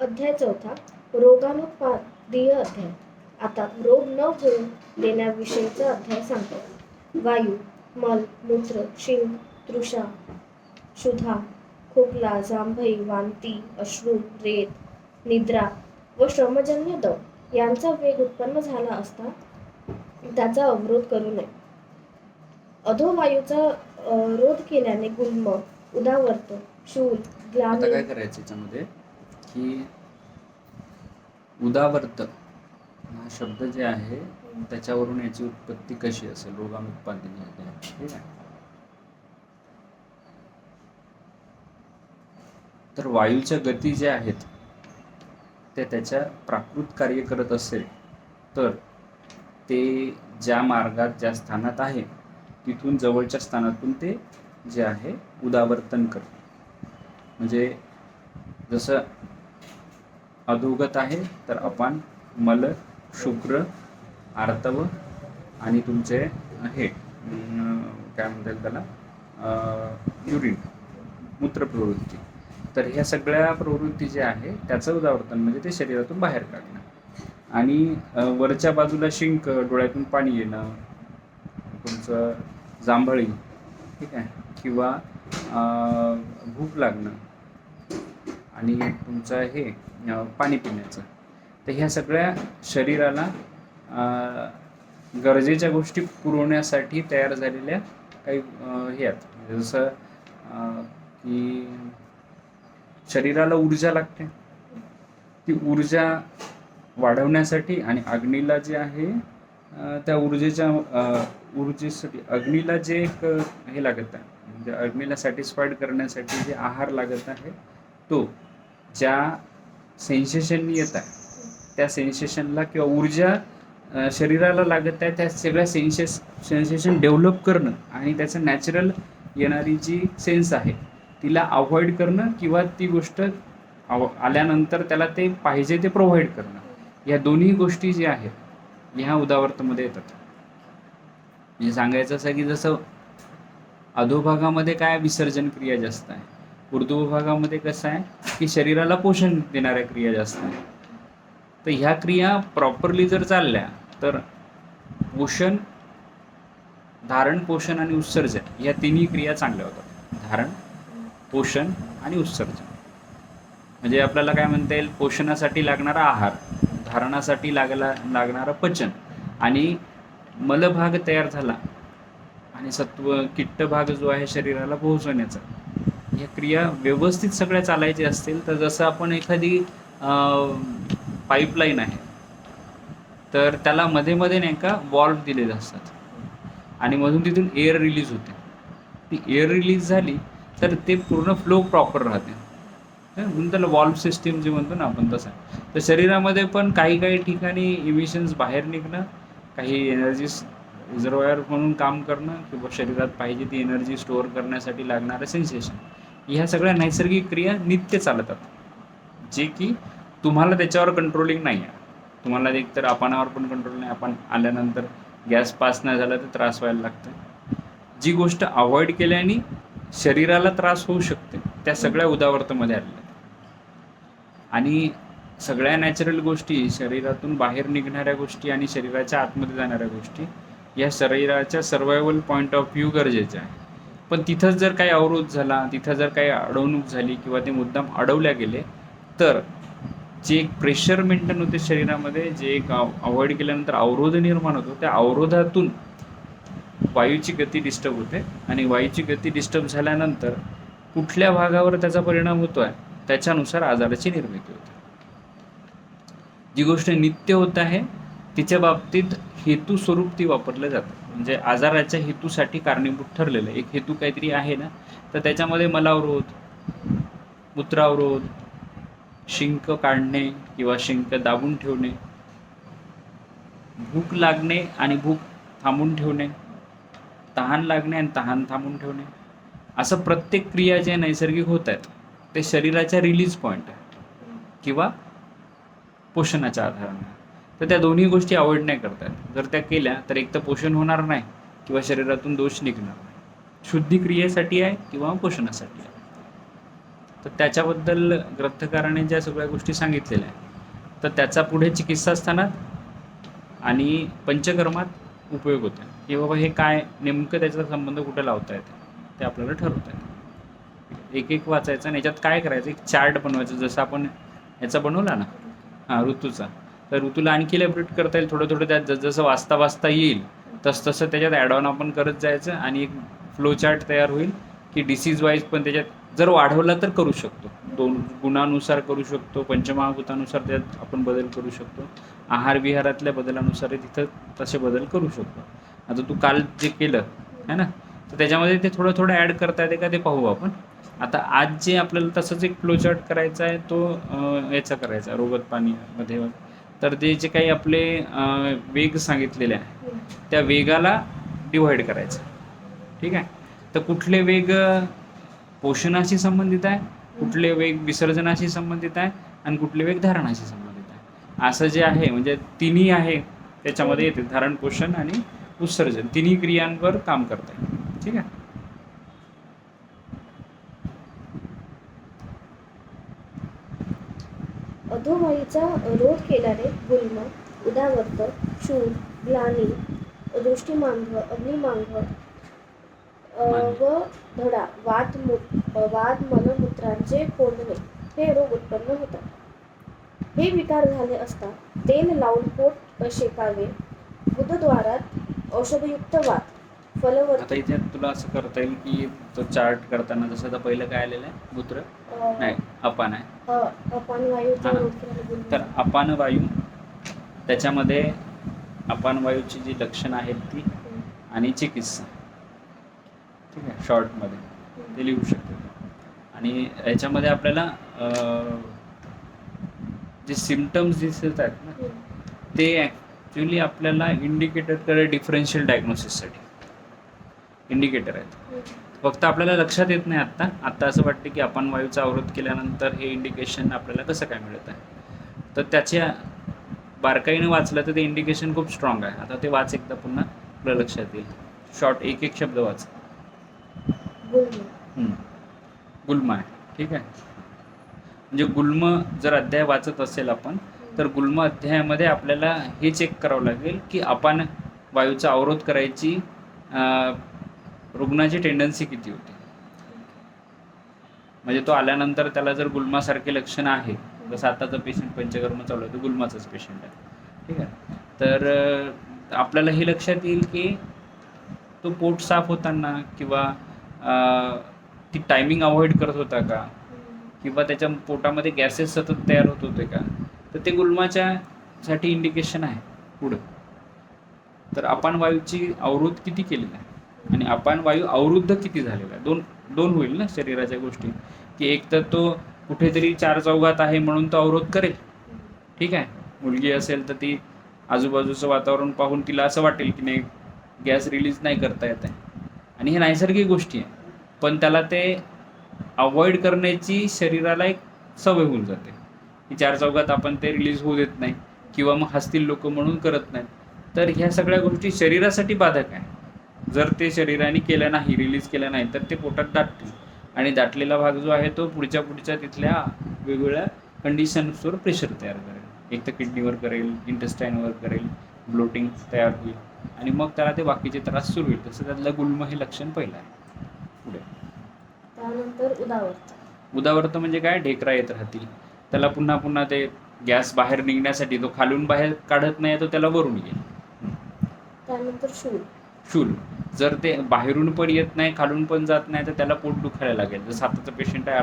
अध्याय चौथा रोगानुपादीय अध्याय. आता रोग न होऊ देण्याविषयीचा अध्याय सांगतो. वायू मल मूत्र शिंग तृषा क्षुधा खोकला जांभई वांती अश्रू रेत निद्रा व श्रमजन्य दम यांचा वेग उत्पन्न झाला असता त्याचा अवरोध करू नये. अधोवायूचा रोध केल्याने गुल्म उदावर्त शूल आता की उदावर्त हा शब्द जे आहे त्याच्यावरून याची उत्पत्ती कशी असेल? रोगानुत्पादन ठीक आहे? तर वायूच्या गती ज्या आहेत त्या त्याच्या प्राकृत कार्य करत असेल तर ते ज्या मार्गात ज्या स्थानात आहे तिथून जवळच्या स्थानातून ते जे आहे उदावर्तन करते. म्हणजे जसं अधोगत आहे तर अपान मल शुक्र आर्तव आणि तुमचे हे काय म्हणता येईल त्याला युरिन मूत्रप्रवृत्ती तर ह्या सगळ्या प्रवृत्ती ज्या आहे त्याचं उदावर्तन म्हणजे ते शरीरातून बाहेर काढणं. आणि वरच्या बाजूला शिंक डोळ्यातून पाणी येणं तुमचं जांभळी ठीक आहे? किंवा भूक लागणं आणि तुमचं हे पाणी पिण्याचं. तर ह्या सगळ्या शरीराला गरजेच्या गोष्टी पुरवण्यासाठी तयार झालेल्या काही हे आहेत. म्हणजे जसं की शरीराला ऊर्जा लागते. ती ऊर्जा वाढवण्यासाठी आणि अग्नीला जे आहे त्या ऊर्जेच्या ऊर्जेसाठी अग्नीला जे एक हे लागत आहे. म्हणजे अग्नीला सॅटिस्फाईड करण्यासाठी जे आहार लागत आहे तो ज्या सेन्सेशननी येत आहे त्या सेन्सेशनला किंवा ऊर्जा शरीराला लागत आहे त्या सगळ्या सेन्सेस सेन्सेशन डेव्हलप करणं आणि त्याचं नॅचरल येणारी जी सेन्स आहे तिला अवॉइड करणं किंवा ती गोष्ट आव आल्यानंतर त्याला ते पाहिजे ते प्रोव्हाइड करणं या दोन्ही गोष्टी ज्या आहेत ह्या उदावर्तमध्ये येतात. म्हणजे सांगायचं असं की जसं अधोभागामध्ये काय विसर्जन क्रिया जास्त आहे उर्दू विभागामध्ये कसं आहे की शरीराला पोषण देणाऱ्या क्रिया जास्त आहे तर ह्या क्रिया प्रॉपरली जर चालल्या तर पोषण धारण पोषण आणि उत्सर्जन या तिन्ही क्रिया चांगल्या होतात. धारण पोषण आणि उत्सर्जन. म्हणजे आपल्याला काय म्हणता येईल? पोषणासाठी लागणारा आहार धारणासाठी लागला लागणारं पचन आणि मलभाग तयार झाला आणि सत्व किट्ट भाग जो आहे शरीराला पोहोचवण्याचा. या क्रिया व्यवस्थित सगळ्या चालायच्या असतील तर जसं आपण एखादी पाईपलाईन आहे तर त्याला मध्ये मध्ये नाही का वॉल्व दिलेले असतात. आणि मधून तिथून एअर रिलीज होते. ती एअर रिलीज झाली तर ते पूर्ण फ्लो प्रॉपर राहते. म्हणून त्याला वॉल्व सिस्टीम जे म्हणतो ना आपण तसं. तर शरीरामध्ये पण काही काही ठिकाणी इमिशन्स बाहेर निघणं काही एनर्जीस रिझर्वायर म्हणून काम करणं किंवा शरीरात पाहिजे ती एनर्जी स्टोअर करण्यासाठी लागणारं सेन्सेशन ह्या सगळ्या नैसर्गिक क्रिया नित्य चालतात. जे की तुम्हाला त्याच्यावर कंट्रोलिंग नाही आहे तुम्हाला एकतर आपणावर पण कंट्रोल नाही. आपण आल्यानंतर गॅस पास नाही झाला तर त्रास व्हायला लागतं जी गोष्ट अवॉइड केल्याने शरीराला त्रास होऊ शकते त्या सगळ्या उदावर्तमध्ये आलेल्या आहेत. आणि सगळ्या नॅचरल गोष्टी शरीरातून बाहेर निघणाऱ्या गोष्टी आणि शरीराच्या आतमध्ये जाणाऱ्या गोष्टी या शरीराच्या सर्वायवल पॉईंट ऑफ व्ह्यू गरजेच्या आहे पण तिथंच जर काही अवरोध झाला तिथं जर काही अडवणूक झाली किंवा ते मुद्दाम अडवल्या गेले तर जे एक प्रेशर मेंटेन होते शरीरामध्ये जे एक अवॉइड केल्यानंतर अवरोध निर्माण होतो त्या अवरोधातून वायूची गती डिस्टर्ब होते आणि वायूची गती डिस्टर्ब झाल्यानंतर कुठल्या भागावर त्याचा परिणाम होतो आहे त्याच्यानुसार आजाराची निर्मिती होते. जी गोष्ट नित्य होत आहे तिच्या बाबतीत हेतू स्वरूप ती वापरलं जातं. म्हणजे आजाराच्या हेतूसाठी कारणीभूत ठरलेलं. एक हेतू काहीतरी आहे ना तर त्याच्यामध्ये मलावरोध मूत्रावरोध शिंक काढणे किंवा शिंक दाबून ठेवणे भूक लागणे आणि भूक थांबून ठेवणे तहान लागणे आणि तहान थांबून ठेवणे असं प्रत्येक क्रिया जे नैसर्गिक होत आहेत ते शरीराच्या रिलीज पॉईंट आहे किंवा पोषणाच्या आधाराने. तर त्या दोन्ही गोष्टी अवॉइड नाही करतात जर त्या केल्या तर एक तर पोषण होणार नाही किंवा शरीरातून दोष निघणार नाही. शुद्धी क्रियेसाठी आहे किंवा पोषणासाठी आहे. तर त्याच्याबद्दल ग्रंथकाराने ज्या सगळ्या गोष्टी सांगितलेल्या आहेत तर त्याचा पुढे चिकित्सा असताना आणि पंचकर्मात उपयोग होतो की बाबा हे काय नेमकं त्याचा संबंध कुठे लावता येते ते आपल्याला ठरवता येतं. एक एक वाचायचं आणि याच्यात काय करायचं? एक चार्ट बनवायचं. जसं आपण याचा बनवला ना हां ऋतूचा. तर ऋतूला आणखी इलॅबरेट करता येईल. थोडं थोडं त्यात जसं वाचता वाचता येईल तस तसं त्याच्यात ॲड ऑन आपण करत जायचं आणि एक फ्लो चार्ट तयार होईल की डिसीज वाईज पण त्याच्यात जर वाढवला तर करू शकतो. दोन गुणानुसार करू शकतो. पंचमहाभूतानुसार त्यात आपण बदल करू शकतो. आहार विहारातल्या बदलानुसार तिथं तसे बदल करू शकतो. आता तू काल जे केलं है ना? तर त्याच्यामध्ये ते थोडं थोडं ॲड करता येते का ते पाहू आपण. आता आज जे आपल्याला तसंच एक फ्लो चार्ट करायचा आहे तो याचा करायचा रोगत पाणीमध्ये तर ते जे काही आपले वेग सांगितलेले आहे त्या वेगाला डिव्हाइड करायचं. ठीक आहे? तर कुठले वेग पोषणाशी संबंधित आहे कुठले वेग विसर्जनाशी संबंधित आहे आणि कुठले वेग धारणाशी संबंधित आहे. असं जे आहे म्हणजे तिन्ही आहे त्याच्यामध्ये येते धारण पोषण आणि उत्सर्जन. तिन्ही क्रियांवर काम करत आहे ठीक आहे? अधोवायूचा रोध केल्याने गुल्म उदावर्त शूर ग्लानी दृष्टिमांग अग्निमांग अ, व धडा वाद अ, वाद मलमूत्रांचे कोंडणे हे रोग उत्पन्न होतात. हे विकार झाले असता तेल लावून पोट शेकावे गुदद्वारात औषधयुक्त वात फलवर्त आता इथे तुला असं करता येईल की तो चार्ट करताना जसं आता पहिलं काय आलेलं आहे मूत्र नाही अपान आहे. हा. तर अपान वायू त्याच्यामध्ये अपान वायूची जी लक्षणं आहेत ती आणि चिकित्सा. ठीक आहे शॉर्टमध्ये. ते लिहू शकतो. आणि याच्यामध्ये आपल्याला जे सिमटम्स दिसत आहेत ना ते ॲक्च्युली आपल्याला इंडिकेटर करे डिफरन्शियल डायग्नोसिससाठी इंडिकेटर आहेत. फक्त आपल्याला लक्षात येत नाही आत्ता. आत्ता असं वाटतं की आपण वायूचा अवरोध केल्यानंतर हे इंडिकेशन आपल्याला कसं काय मिळत आहे? तर त्याच्या बारकाईने वाचलं तर ते इंडिकेशन खूप स्ट्रॉंग आहे. आता ते वाच एकदा पुन्हा आपल्या लक्षात येईल. शॉर्ट एक एक शब्द वाच. गुल्म. आहे. ठीक आहे? म्हणजे गुल्म जर अध्याय वाचत असेल आपण तर गुल्म अध्यायामध्ये आपल्याला हे चेक करावं लागेल की आपण वायूचा अवरोध करायची रुग्णाची टेंडन्सी किती होती? म्हणजे तो आल्यानंतर त्याला जर गुलमासारखे लक्षणं आहे जसं आताचं पेशंट पंचकर्म चालू आहे तो गुलमाचाच पेशंट आहे. ठीक आहे? तर आपल्याला हे लक्षात येईल की तो पोट साफ होताना किंवा ती टायमिंग अवॉइड करत होता का? किंवा त्याच्या पोटामध्ये गॅसेस सतत तयार होत होते का? तर ते गुलमाच्या साठी इंडिकेशन आहे पुढं. तर आपण वायूची आवृत्त किती केलेली आहे? आणि आपण वायू अवरुद्ध किती झालेला आहे? दोन दोन होईल ना शरीराच्या गोष्टी. की एक तर तो कुठेतरी चार चौघात आहे म्हणून तो अवरोध करेल. ठीक आहे? मुलगी असेल तर ती आजूबाजूचं वातावरण पाहून तिला असं वाटेल की नाही गॅस रिलीज नाही करता येत आहे. आणि हे नैसर्गिक गोष्टी आहे. पण त्याला ते अवॉइड करण्याची शरीराला एक सवय होऊन जाते. की चार चौघात आपण ते रिलीज होऊ देत नाही. किंवा मग हसतील लोक म्हणून करत नाहीत तर ह्या सगळ्या गोष्टी शरीरासाठी बाधक आहे. जर ते शरीराने केलं नाही रिलीज केलं नाही तर ते पोटात दाटतील आणि दाटलेला भाग जो आहे तो पुढच्या पुढच्या तिथल्या वेगवेगळ्या कंडिशन्सवर प्रेशर तयार करेल. एक तर किडनीवर करेल इंटेस्टाईनवर करेल ब्लोटिंग तयार होईल. आणि मग त्याला ते बाकीचे त्रास सुरू होईल. तसं त्यातलं गुल्म हे लक्षण पहिलं आहे. पुढे. त्यानंतर उदावर्त. उदावर्त म्हणजे काय? ढेकरा येत राहतील. त्याला पुन्हा पुन्हा ते गॅस बाहेर निघण्यासाठी तो खालून बाहेर काढत नाही तो त्याला वरून येईल. त्यानंतर शूल. शूल. जर ते बाहेरून पण येत नाही खालून पण जात नाही तर त्याला पोट दुखायला लागेल. जर साताचं पेशंट आहे